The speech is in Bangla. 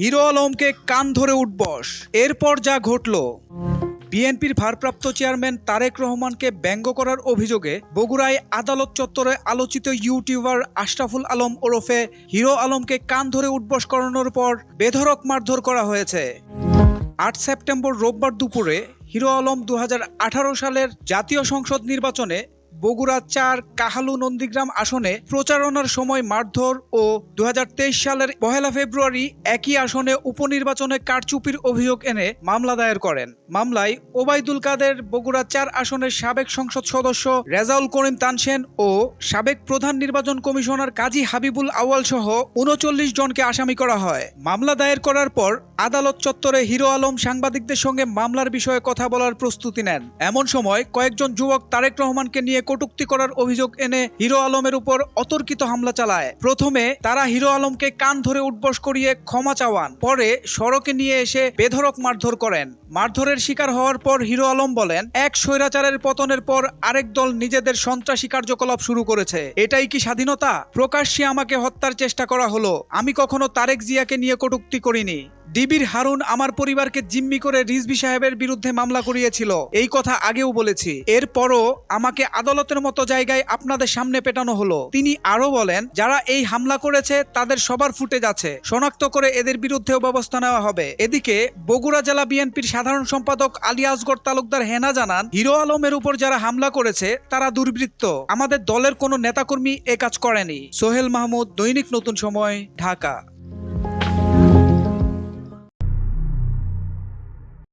হিরো আলমকে কান ধরে উঠবস। এরপর যা ঘটল, বিএনপির ভারপ্রাপ্ত চেয়ারম্যান তারেক রহমানকে ব্যঙ্গ করার অভিযোগে বগুড়ায় আদালত চত্বরে আলোচিত ইউটিউবার আশরাফুল আলম ওরফে হিরো আলমকে কান ধরে উঠবস করানোর পর বেধরক মারধর করা হয়েছে। আট সেপ্টেম্বর রোববার দুপুরে হিরো আলম দু হাজার আঠারো সালের জাতীয় সংসদ নির্বাচনে বগুড়া চার কাহালু নন্দীগ্রাম আসনে প্রচারণার সময় মারধর ও দুহাজার তেইশ সালের পহেলা ফেব্রুয়ারি একই আসনে উপনির্বাচনে কারচুপির অভিযোগ এনে মামলা দায়ের করেন। মামলায় ওবায়দুল কাদের বগুড়া চার আসনের সাবেক সংসদ সদস্য রেজাউল করিম তানসেন ও সাবেক প্রধান নির্বাচন কমিশনার কাজী হাবিবুল আওয়াল সহ উনচল্লিশ জনকে আসামি করা হয়। মামলা দায়ের করার পর আদালত চত্বরে হিরো আলম সাংবাদিকদের সঙ্গে মামলার বিষয়ে কথা বলার প্রস্তুতি নেন। এমন সময় কয়েকজন যুবক তারেক রহমানকে নিয়ে কটূক্তি করার অভিযোগ এনে হিরো আলমের উপর অতর্কিত হামলা চালায়। প্রথমে তারা হিরো আলমকে কান ধরে উঠবস করিয়ে ক্ষমা চাওয়ান, পরে সড়কে নিয়ে এসে বেধরক মারধর করেন। মারধরের শিকার হওয়ার পর হিরো আলম বলেন, এক স্বৈরাচারের পতনের পর আরেক দল নিজেদের সন্ত্রাসী কার্যকলাপ শুরু করেছে। এটাই কি স্বাধীনতা? প্রকাশ্যে আমাকে হত্যার চেষ্টা করা হলো। আমি কখনো তারেক জিয়াকে নিয়ে কটূক্তি করিনি। ডিবির হারুন আমার পরিবারকে জিম্মি করে রিজভি সাহেবের বিরুদ্ধে মামলা করিয়েছিল। এই কথা আগেও বলেছি। এরপরও আমাকে আদালতের মতো জায়গায় আপনাদের সামনে পেটানো হলো। তিনি আরও বলেন, যারা এই হামলা করেছে, তাদের সবার ফুটেজ আছে। শনাক্ত করে এদের বিরুদ্ধেও ব্যবস্থা নেওয়া হবে। এদিকে বগুড়া জেলা বিএনপির সাধারণ সম্পাদক আলী আসগর তালুকদার হেনা জানান, হিরো আলমের উপর যারা হামলা করেছে, তারা দুর্বৃত্ত। আমাদের দলের কোনো নেতাকর্মী এ কাজ করেনি। সোহেল মাহমুদ, দৈনিক নতুন সময়, ঢাকা।